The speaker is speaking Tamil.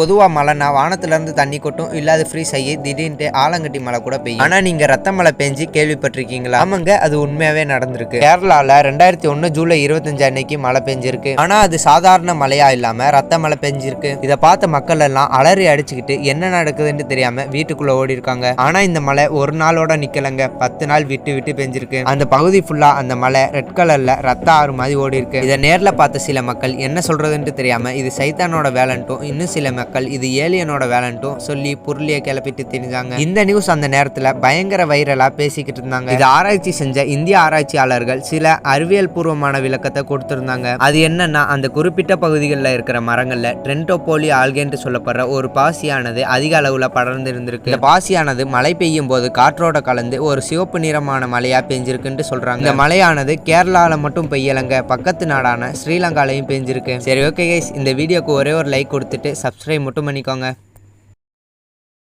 பொதுவாக மழைனா வானத்துலேருந்து தண்ணி கொட்டும் இல்லாத ஃப்ரீஸ் ஆகி திடீர்னு ஆலங்கட்டி மழை கூட பெய்யும். ஆனால் நீங்கள் ரத்த மழை பெஞ்சு கேள்விப்பட்டிருக்கீங்களா? ஆமாங்க அது உண்மையாகவே நடந்திருக்கு. கேரளாவில் ரெண்டாயிரத்தி ஒன்று ஜூலை இருபத்தஞ்சு அன்னைக்கு மழை பெஞ்சிருக்கு. ஆனால் அது சாதாரண மழையாக இல்லாமல் ரத்த மழை பெஞ்சிருக்கு. இதை பார்த்த மக்கள் எல்லாம் அலறி அடிச்சுக்கிட்டு என்ன நடக்குதுன்னு தெரியாமல் வீட்டுக்குள்ளே ஓடி இருக்காங்க ஆனால் இந்த மழை ஒரு நாளோட நிக்கலங்க. பத்து நாள் விட்டு விட்டு பெஞ்சிருக்கு. அந்த பகுதி ஃபுல்லாக அந்த மலை ரெட் கலரில் ரத்த ஆறு மாதிரி ஓடி இருக்கு இதை நேரில் பார்த்த சில மக்கள் என்ன சொல்கிறதுன்ட்டு தெரியாமல் இது சைத்தானோட வேலைன்ட்டும் இன்னும் சில மக்கள் இது ஏலியனோட வேலைன்ட்டும் சொல்லி புருளிய கிளப்பிட்டு தெரிஞ்சாங்க. இந்த நியூஸ் அந்த நேரத்துல பயங்கர வைரலா பேசிக்கிட்டு இருந்தாங்க. இது ஆராய்ச்சி செஞ்ச இந்திய ஆராய்ச்சியாளர்கள் சில அறிவியல் பூர்வமான விளக்கத்தை கொடுத்திருந்தாங்க. அது என்னன்னா அந்த குறிப்பிட்ட பகுதிகளில் இருக்கிற மரங்கள்ல ட்ரென்டோபோலி ஆல்கேன்ட்டு சொல்லப்படுற ஒரு பாசியானது அதிக அளவுல படர்ந்து இருந்திருக்கு இந்த பாசியானது மழை பெய்யும் போது காற்றோட கலந்து ஒரு சிவப்பு நிறமான மழையா பெஞ்சிருக்குன்ட்டு சொல்றாங்க. இந்த மழையானது கேரளால மட்டும் பெய்யலங்க பக்கத்து நாடான ஸ்ரீலங்காலையும் பெஞ்சிருக்கு. சரி ஓகே கைஸ் இந்த வீடியோக்கு ஒரே ஒரு லைக் கொடுத்துட்டு சப்ஸ்கிரைப் மட்டும் பண்ணிக்கோங்க.